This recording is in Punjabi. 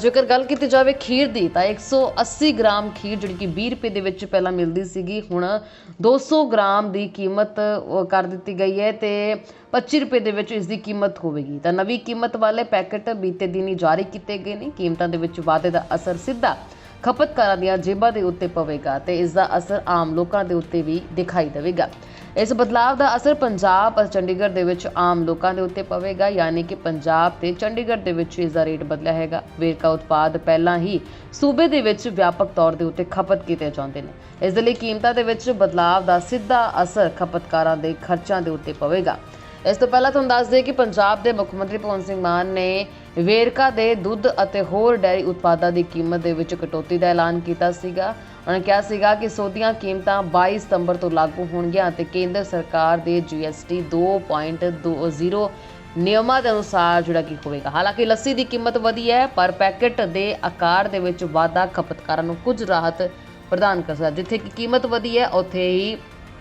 ਜੇਕਰ ਗੱਲ ਕੀਤੀ ਜਾਵੇ ਖੀਰ ਦੀ, ਤਾਂ 180 ਗ੍ਰਾਮ ਖੀਰ ਜਿਹੜੀ ਕਿ 20 ਰੁਪਏ ਦੇ ਵਿੱਚ ਪਹਿਲਾਂ ਮਿਲਦੀ ਸੀਗੀ, ਹੁਣ 200 ਗ੍ਰਾਮ ਦੀ ਕੀਮਤ ਕਰ ਦਿੱਤੀ ਗਈ ਹੈ ਤੇ 25 ਰੁਪਏ ਦੇ ਵਿੱਚ ਇਸ ਦੀ ਕੀਮਤ ਹੋਵੇਗੀ। ਤਾਂ ਨਵੀਂ ਕੀਮਤ ਵਾਲੇ ਪੈਕੇਟ ਬੀਤੇ ਦਿਨ ਹੀ ਜਾਰੀ ਕੀਤੇ ਗਏ ਨੇ। ਕੀਮਤਾਂ ਦੇ ਵਿੱਚ ਵਾਧੇ ਦਾ ਅਸਰ ਸਿੱਧਾ ਖਪਤਕਾਰਾਂ ਦੀਆਂ ਜੇਬਾਂ ਦੇ ਉੱਤੇ ਪਵੇਗਾ ਤੇ ਇਸ ਦਾ ਅਸਰ ਆਮ ਲੋਕਾਂ ਦੇ ਉੱਤੇ ਵੀ ਦਿਖਾਈ ਦੇਵੇਗਾ। ਇਸ ਬਦਲਾਅ ਦਾ ਅਸਰ ਪੰਜਾਬ ਅਤੇ ਚੰਡੀਗੜ੍ਹ ਦੇ ਵਿੱਚ ਆਮ ਲੋਕਾਂ ਦੇ ਉੱਤੇ ਪਵੇਗਾ, ਯਾਨੀ ਕਿ ਪੰਜਾਬ ਤੇ ਚੰਡੀਗੜ੍ਹ ਦੇ ਵਿੱਚ ਇਸ ਦਾ ਰੇਟ ਬਦਲਿਆ ਹੈਗਾ। ਵੇਰਕਾ ਉਤਪਾਦ ਪਹਿਲਾਂ ਹੀ ਸੂਬੇ ਦੇ ਵਿੱਚ ਵਿਆਪਕ ਤੌਰ ਦੇ ਉੱਤੇ ਖਪਤ ਕੀਤੇ ਜਾਂਦੇ ਨੇ। ਇਸ ਦੇ ਲਈ ਕੀਮਤਾਂ ਦੇ ਵਿੱਚ ਬਦਲਾਅ ਦਾ ਸਿੱਧਾ ਅਸਰ ਖਪਤਕਾਰਾਂ ਦੇ ਖਰਚਾਂ ਦੇ ਉੱਤੇ ਪਵੇਗਾ। ਇਸ ਤੋਂ ਪਹਿਲਾਂ ਤੁਹਾਨੂੰ ਦੱਸ ਦਈਏ ਕਿ ਪੰਜਾਬ ਦੇ ਮੁੱਖ ਮੰਤਰੀ ਭਗਵੰਤ ਸਿੰਘ ਮਾਨ ਨੇ ਵੇਰਕਾ ਦੇ ਦੁੱਧ ਅਤੇ ਹੋਰ ਡੈਰੀ ਉਤਪਾਦਾਂ ਦੀ ਕੀਮਤ ਦੇ ਵਿੱਚ ਕਟੌਤੀ ਦਾ ਐਲਾਨ ਕੀਤਾ ਸੀਗਾ। ਉਹਨਾਂ ਕਿਹਾ ਸੀਗਾ ਕਿ ਸੋਧੀਆਂ ਕੀਮਤਾਂ 22 ਸਤੰਬਰ ਤੋਂ ਲਾਗੂ ਹੋਣਗੀਆਂ ਅਤੇ ਕੇਂਦਰ ਸਰਕਾਰ ਦੇ GST 2.20 ਨਿਯਮਾਂ ਦੇ ਅਨੁਸਾਰ ਜਿਹੜਾ ਕੀ ਹੋਵੇਗਾ। ਹਾਲਾਂਕਿ ਲੱਸੀ ਦੀ ਕੀਮਤ ਵਧੀ ਹੈ, ਪਰ ਪੈਕੇਟ ਦੇ ਆਕਾਰ ਦੇ ਵਿੱਚ ਵਾਧਾ ਖਪਤਕਾਰਾਂ ਨੂੰ ਕੁਝ ਰਾਹਤ ਪ੍ਰਦਾਨ ਕਰ ਸਕਦਾ ਜਿੱਥੇ ਕਿ ਕੀਮਤ ਵਧੀ ਹੈ, ਉੱਥੇ ਹੀ